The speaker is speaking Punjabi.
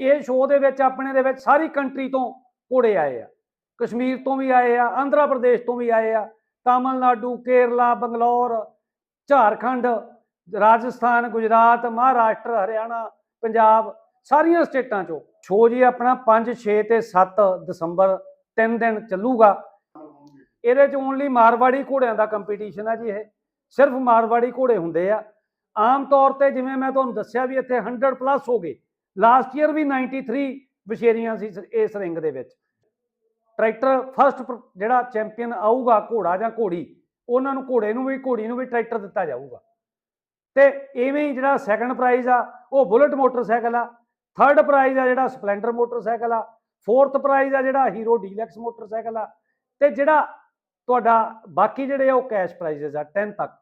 ਇਹ ਸ਼ੋਅ ਦੇ ਵਿੱਚ, ਆਪਣੇ ਦੇ ਵਿੱਚ ਸਾਰੀ ਕੰਟਰੀ ਤੋਂ ਘੋੜੇ ਆਏ ਆ। ਕਸ਼ਮੀਰ ਤੋਂ ਵੀ ਆਏ ਆ, ਆਂਧਰਾ ਪ੍ਰਦੇਸ਼ ਤੋਂ ਵੀ ਆਏ ਆ, ਤਾਮਿਲਨਾਡੂ, ਕੇਰਲਾ, ਬੰਗਲੌਰ, ਝਾਰਖੰਡ, ਰਾਜਸਥਾਨ, ਗੁਜਰਾਤ, ਮਹਾਰਾਸ਼ਟਰ, ਹਰਿਆਣਾ, ਪੰਜਾਬ, ਸਾਰੀਆਂ ਸਟੇਟਾਂ ਚੋਂ। ਸ਼ੋਅ ਜੀ ਆਪਣਾ 5 6 ਤੇ 7 ਦਸੰਬਰ, ਤਿੰਨ ਦਿਨ ਚੱਲੂਗਾ। ਇਹਦੇ ਚ ਓਨਲੀ ਮਾਰਵਾੜੀ ਘੋੜਿਆਂ ਦਾ ਕੰਪੀਟੀਸ਼ਨ ਆ ਜੀ ਇਹ। ਸਿਰਫ ਮਾਰਵਾੜੀ ਘੋੜੇ ਹੁੰਦੇ ਆ। ਆਮ ਤੌਰ ਤੇ ਜਿਵੇਂ ਮੈਂ ਤੁਹਾਨੂੰ ਦੱਸਿਆ ਵੀ ਇੱਥੇ 100 ਪਲੱਸ ਹੋ ਗਏ। ਲਾਸਟ ਈਅਰ ਵੀ 93 ਵਿਸ਼ੇਰੀਆਂ ਸੀ ਇਸ- ਰਿੰਗ ਦੇ ਵਿੱਚ। ਟਰੈਕਟਰ ਫਸਟ ਜਿਹੜਾ ਚੈਂਪੀਅਨ ਆਊਗਾ ਘੋੜਾ ਜਾਂ ਘੋੜੀ, ਉਹਨਾਂ ਨੂੰ ਘੋੜੇ ਨੂੰ ਵੀ, ਘੋੜੀ ਨੂੰ ਵੀ ਟਰੈਕਟਰ ਦਿੱਤਾ ਜਾਊਗਾ। ਤੇ ਐਵੇਂ ਹੀ ਜਿਹੜਾ ਸੈਕੰਡ ਪ੍ਰਾਈਜ਼ ਆ, ਉਹ ਬੁਲਟ ਮੋਟਰਸਾਈਕਲ ਆ ਥਰਡ ਪ੍ਰਾਈਜ਼ ਆ ਜਿਹੜਾ ਸਪਲੈਂਡਰ ਮੋਟਰਸਾਈਕਲ ਆ ਫੋਰਥ ਪ੍ਰਾਈਜ਼ ਆ ਜਿਹੜਾ ਹੀਰੋ ਡੀਲੈਕਸ ਮੋਟਰਸਾਈਕਲ ਆ, ਤੇ ਜਿਹੜਾ ਤੁਹਾਡਾ ਬਾਕੀ ਜਿਹੜੇ ਆ ਉਹ ਕੈਸ਼ ਪ੍ਰਾਈਜ਼ਸ ਆ 10 ਤੱਕ।